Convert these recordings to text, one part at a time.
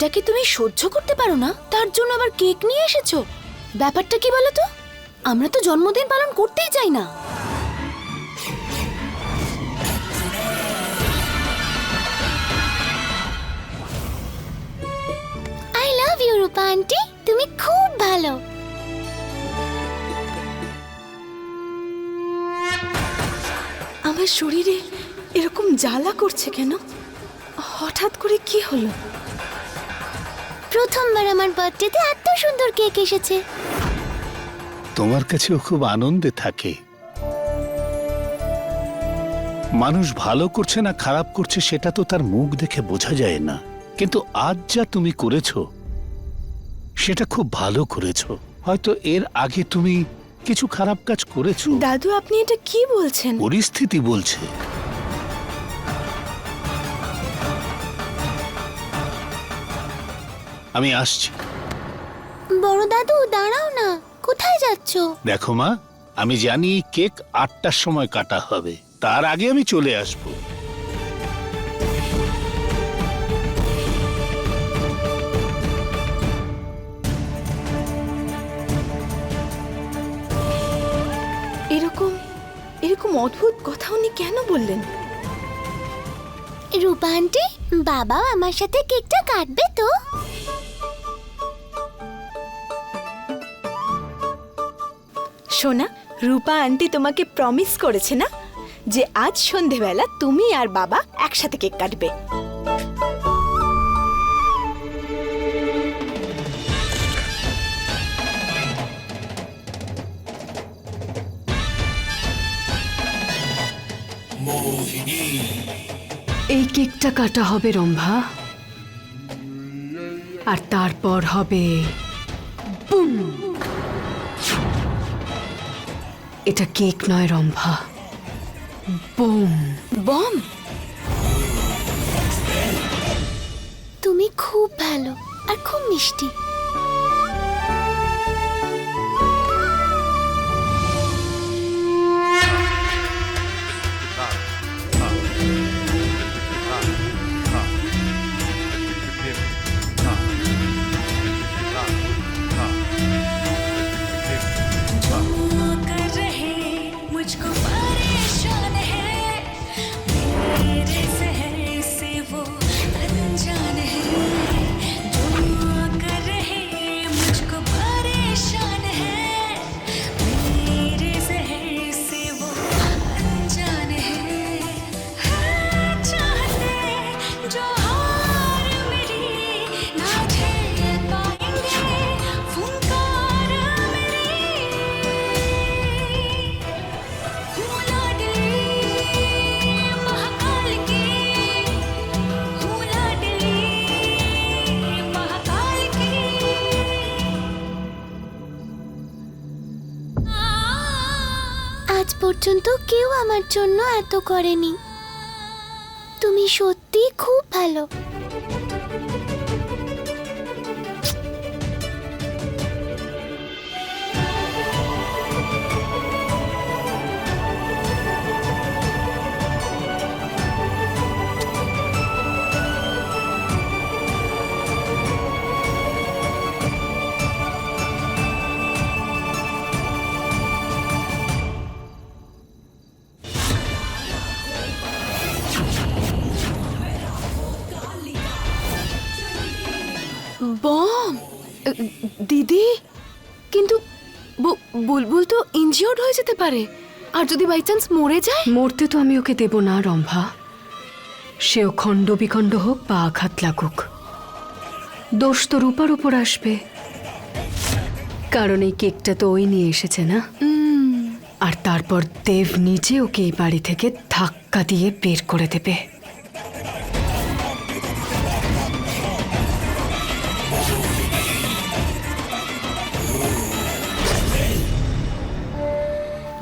মেয়েটাকে তুমি সহ্য করতে পারো না। তার জন্য আবার কেক নিয়ে এসেছ। ব্যাপারটা কি বলো তো? আমরা তো জন্মদিন পালন করতেই চাই না। I love you Rupa aunty. তুমি খুব ভালো। আমার শরীরে এরকম জ্বালা করছে কেন? হঠাৎ করে কি হলো? প্রথমবার আমার বার্থডেতে এত সুন্দর কেক এসেছে। তোমার কাছেও খুব আনন্দে থাকে। মানুষ ভালো করছে না খারাপ করছে সেটা তো তার মুখ দেখে বোঝা যায় না। কিন্তু আজ যা তুমি করেছ সেটা খুব ভালো করেছ। হয়তো এর আগে তুমি কিছু খারাপ কাজ করেছ। দাদু আপনি এটা কি বলছেন? পরিস্থিতি বলছে। আমি আসছি। বড় দাদু দাঁড়াও না। কোথায় যাচ্ছো? দেখো মা আমি জানি কেক আটটার সময় কাটা হবে। তার আগে আমি চলে আসব। এরকম এরকম অদ্ভুত কথা উনি কেন বললেন? রূপা আন্টি বাবা আমার সাথে কেকটা কাটবে তো। সোনা, রূপা আন্টি তোমাকে প্রমিস করেছে না? যে আজ সন্ধেবেলা তুমি আর বাবা একসাথে কেক কাটবে। এই কেকটা কাটা হবে রম্ভা। আর তারপর হবে বুম। এটা কেক নয় রম্ভা। বোম। বম? তুমি খুব ভালো আর খুব মিষ্টি। জন্য এত করেনি। তুমি সত্যি খুব ভালো। দিদি কিন্তু বুলবুল তো ইনজিওর্ড হয়ে যেতে পারে। আর যদি বাই চান্স মরে যায়? মরতে তো আমি ওকে দেব না রম্ভা। সেও খণ্ড বিখণ্ড হোক বা আঘাত লাগুক। দোষ তো রূপার উপর আসবে। কারণ এই কেকটা তো ওই নিয়ে এসেছে না? আর তারপর দেব নিজে ওকে এই বাড়ি থেকে ধাক্কা দিয়ে বের করে দেবে।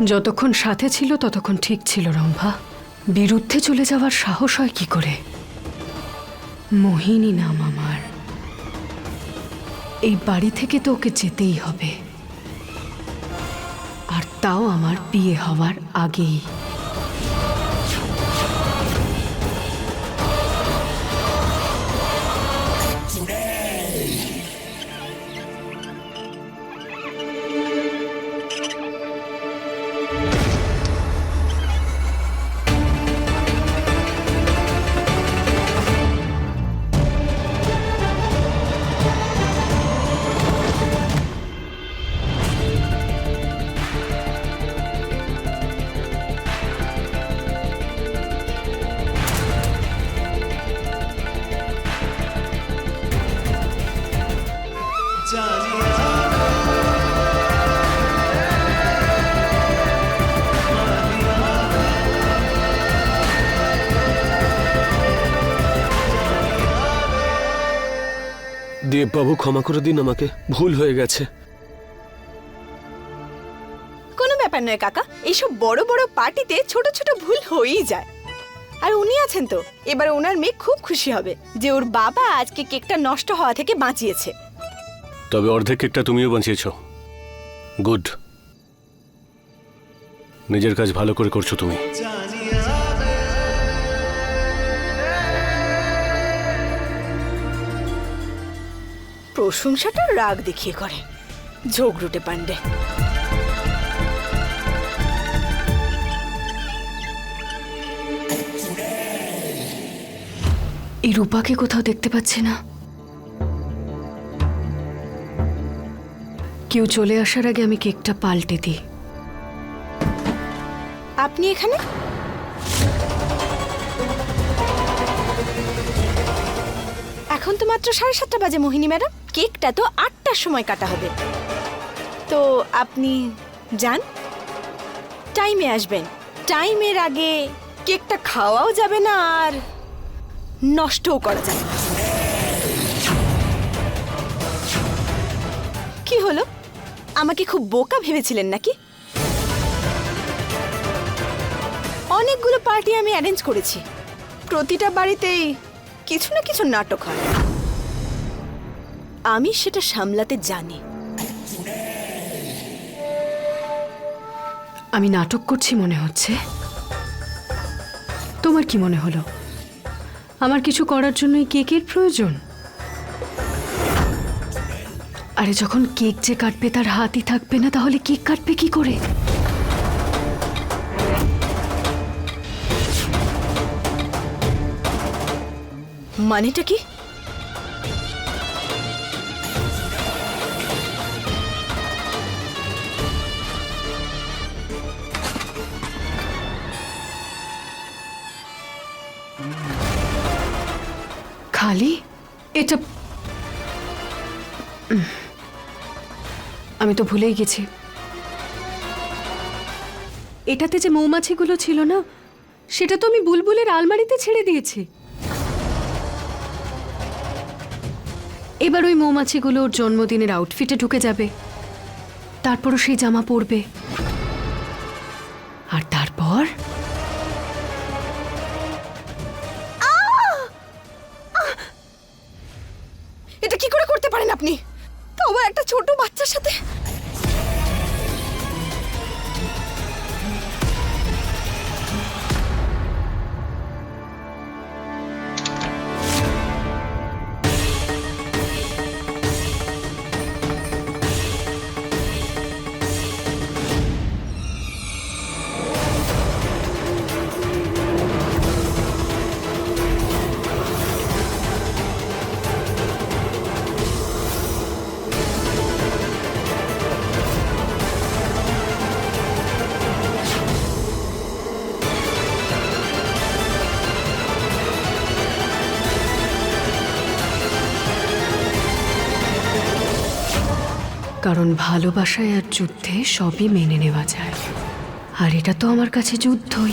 যতক্ষণ সাথে ছিল ততক্ষণ ঠিক ছিল রম্ভা। বিরুদ্ধে চলে যাওয়ার সাহস হয় কি করে? মোহিনী নাম আমার। এই বাড়ি থেকে তো ওকে যেতেই হবে। আর তাও আমার বিয়ে হওয়ার আগেই। দেববাবু ক্ষমা করে দিন আমাকে। ভুল হয়ে গেছে। কোনো ব্যাপার নয় কাকা এইসব বড় বড় পার্টিতে ছোট ছোট ভুল হয়েই যায়। আর উনি আছেন তো এবার ওনার মেয়ে খুব খুশি হবে যে ওর বাবা আজকে কেকটা নষ্ট হওয়া থেকে বাঁচিয়েছে। তবে অর্ধেক কেকটা তুমিও বাঁচিয়েছ। গুড। নিজের কাজ ভালো করে করছ তুমি। প্রশংসাটা রাগ দেখিয়ে করে। ঝগড়ুটে পান্ডে এই রূপাকে কোথাও দেখতে পাচ্ছি না। কেউ চলে আসার আগে আমি কেকটা পাল্টে দিই। আপনি এখানে? এখন তো মাত্র সাড়ে সাতটা বাজে মোহিনী ম্যাডাম। কেকটা তো আটটার সময় কাটা হবে। তো আপনি যান। টাইমে আসবেন। টাইমের আগে কেকটা খাওয়াও যাবে না আর নষ্টও করা যাবে কি হলো? আমাকে খুব বোকা ভেবেছিলেন নাকি? অনেকগুলো পার্টি আমি অ্যারেঞ্জ করেছি। প্রতিটা বাড়িতেই কিছু না কিছু নাটক হয়। আমি সেটা সামলাতে জানি। আমি নাটক করছি মনে হচ্ছে। তোমার কি মনে হলো? আমার কিছু করার জন্য কেকের প্রয়োজন? আরে যখন কেক যে কাটবে তার হাতই থাকবে না তাহলে কেক কাটবে কি করে? মানেটা কি? খালি এটা আমি তো ভুলেই গেছি। এটাতে যে মৌমাছিগুলো ছিল না, সেটা তো আমি বুলবুলের আলমারিতে ছেড়ে দিয়েছি। এবার ওই মৌমাছিগুলো ওর জন্মদিনের আউটফিটে ঢুকে যাবে। তারপরও সেই জামা পরবে। আর তারপর? কারণ ভালোবাসায় আর যুদ্ধে সবই মেনে নেওয়া যায়। আর এটা তো আমার কাছে যুদ্ধই।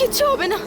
কিচ্ছু হবে না।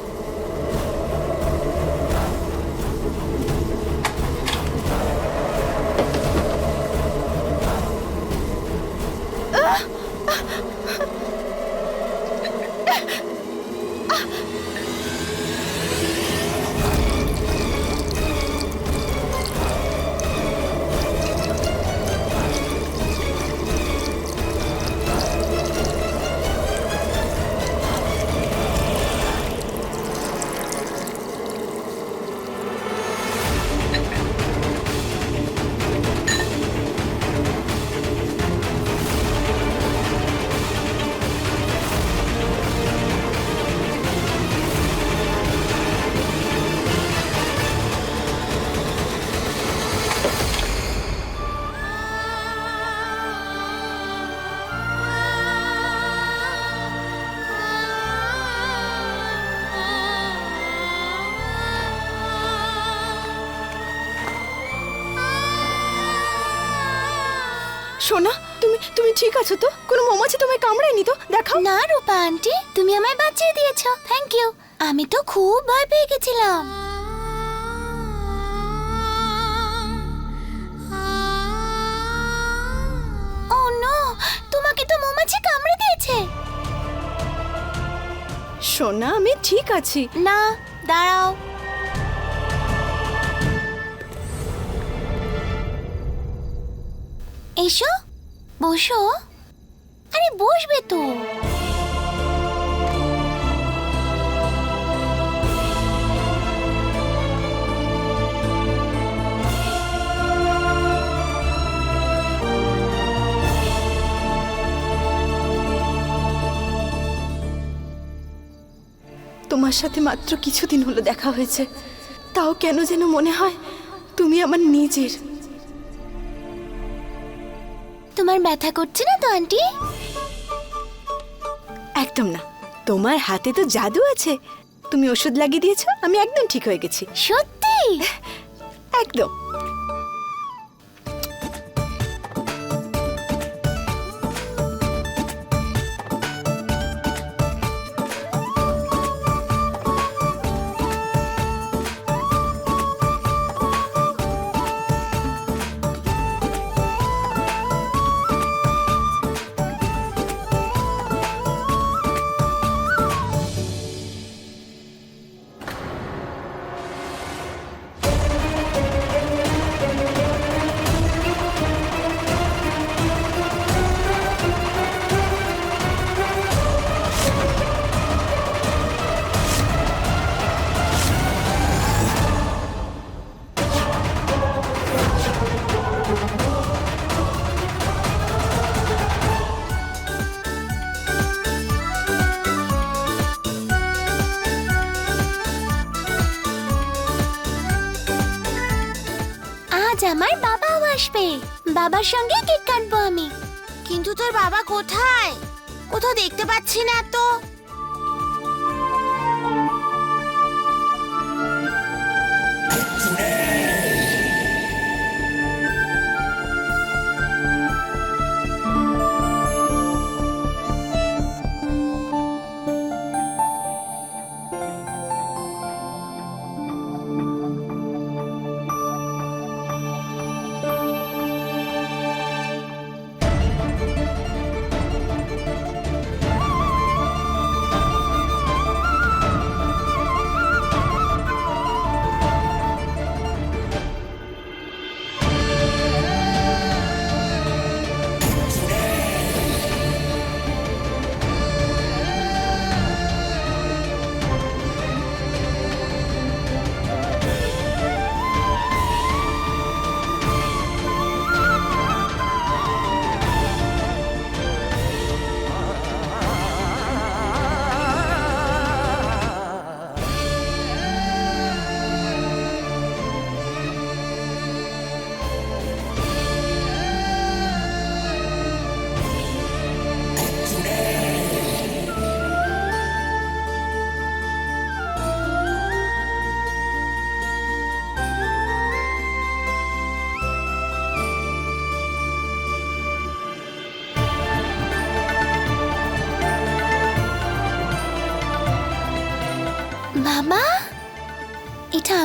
আছো তো? কোনো মৌমাছি তোমায় কামড়ায়নি তো? দেখাও। না রূপা আন্টি তুমি আমায় বাঁচিয়ে দিয়েছ। থ্যাংক ইউ আমি তো খুব ভয় পেয়ে গেছিলাম। ও নো তোমাকে তো মৌমাছি কামড়ে দিয়েছে। সোনা আমি ঠিক আছি। না দাঁড়াও। এসো। বসো। বসবে তো? তোমার সাথে মাত্র কিছুদিন হলো দেখা হয়েছে। তাও কেন যেন মনে হয় তুমি আমার নিজের। তোমার ব্যথা করছে না তো আন্টি? একদম না। তোমার হাতে তো জাদু আছে। তুমি ওষুধ লাগিয়ে দিয়েছ আমি একদম ঠিক হয়ে গেছি। সত্যি? একদম। বাবার সঙ্গে কেক কাটবো আমি। কিন্তু তোর বাবা কোথায়? কোথাও দেখতে পাচ্ছি না তো।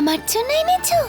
আমার জন্য এনেছো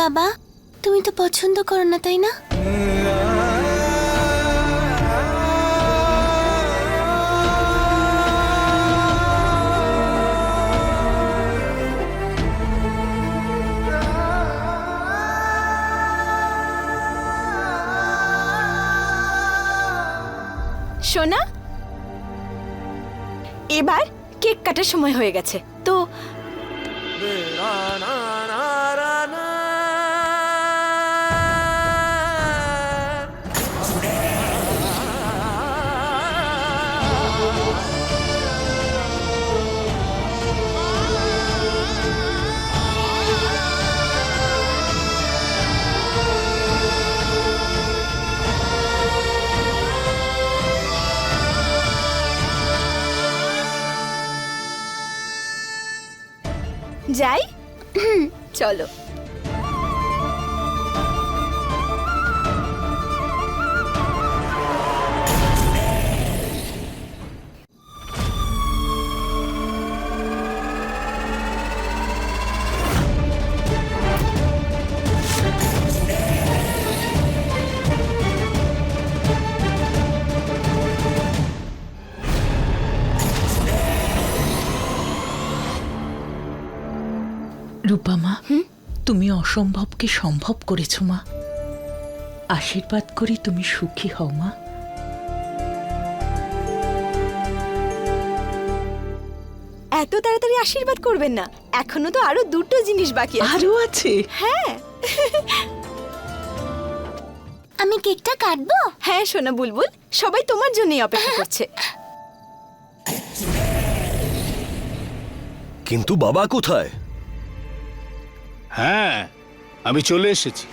বাবা? তুমি তো পছন্দ করো না, তাই না? সোনা? এবার কেক কাটার সময় হয়ে গেছে, তো যাই? চলো। অসম্ভবকে সম্ভব করেছ মা। আশীর্বাদ করি তুমি সুখী হও মা। এত তাড়াতাড়ি আশীর্বাদ করবেন না। এখনও তো আরও দুটো জিনিস বাকি আছে। আরও আছে? হ্যাঁ। আমি কেকটা কাটবো? হ্যাঁ সোনা বুলবুল সবাই তোমার জন্যই অপেক্ষা করছে। কিন্তু বাবা কোথায়? হ্যাঁ আমি চলে এসেছি।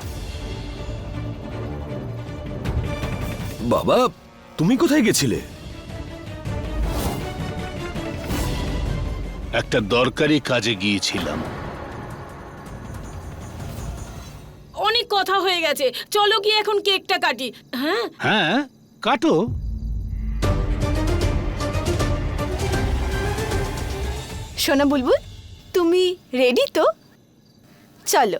বাবা তুমি কোথায় গেছিলে? একটা দরকারি কাজে গিয়েছিলাম। অনেক কথা হয়ে গেছে। চলো গিয়ে এখন কেকটা কাটি। হ্যাঁ? হ্যাঁ কাটো। সোনা বুলবুল তুমি রেডি তো? চলো।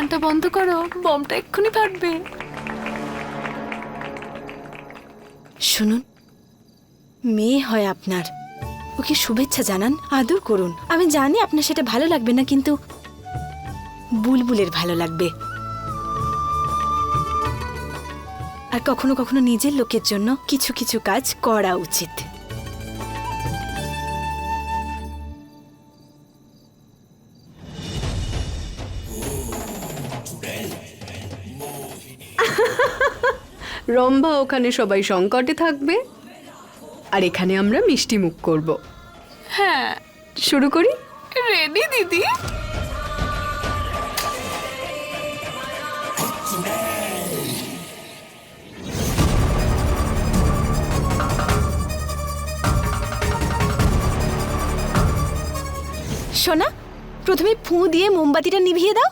কানটা বন্ধ করো, বমটা এক্ষুনি ফাটবে। শুনুন, মেয়ে হয় আপনার। ওকে শুভেচ্ছা জানান, আদর করুন। আমি জানি আপনার সেটা ভালো লাগবে না, কিন্তু বুলবুলের ভালো লাগবে। আর কখনো কখনো নিজের লোকের জন্য কিছু কিছু কাজ করা উচিত। রম্ভা ওখানে সবাই সংকটে থাকবে। আর এখানে আমরা মিষ্টি মুখ করব। হ্যাঁ। শুরু করি? রেডি দিদি। সোনা প্রথমে ফুঁ দিয়ে মোমবাতিটা নিভিয়ে দাও।